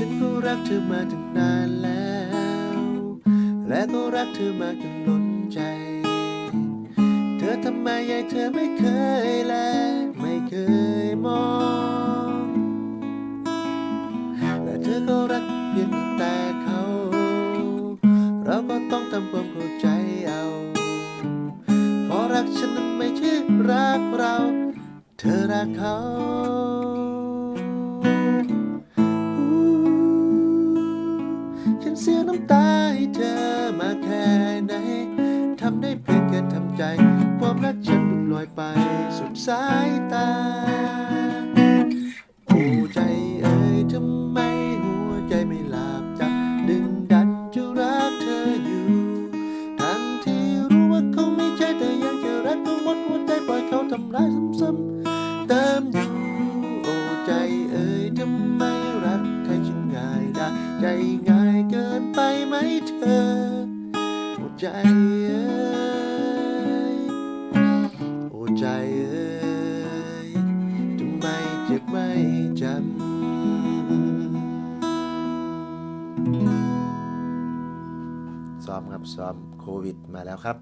ฉันก็รักเธอมาตั้งนานแล้ว และก็รักเธอมากจนล้นใจ เธอทำไมยายเธอไม่เคยแล ไม่เคยมอง และเธอก็รักเพียงแต่เขา เราก็ต้องทำความเข้าใจเอา เพราะรักฉันนั้นไม่ใช่รักเรา เธอรักเขา เธอมาแค่ไหนทำได้เพียงแค่ทำใจ ความรักฉันหลุดลอยไปสุดสายตาโอ้ใจเอ่ยทำไมหัวใจไม่หลับจับดึงดันจะรักเธออยู่ ทั้งที่รู้ว่าเขาไม่ใช่แต่ยังจะรักเขาหมดหัวใจปล่อยเขาทำร้ายซ้ำๆเติมอยู่โอ้ใจเอ่ยทำไมรักใครจึงง่ายได้ใจง่าย นไปไหมเธอโอ้ใจเอ่ยโอ้ใจเอ่ยทำไมเจ็บไม่จำซ้อมครับซ้อมโควิดมาแล้วครับ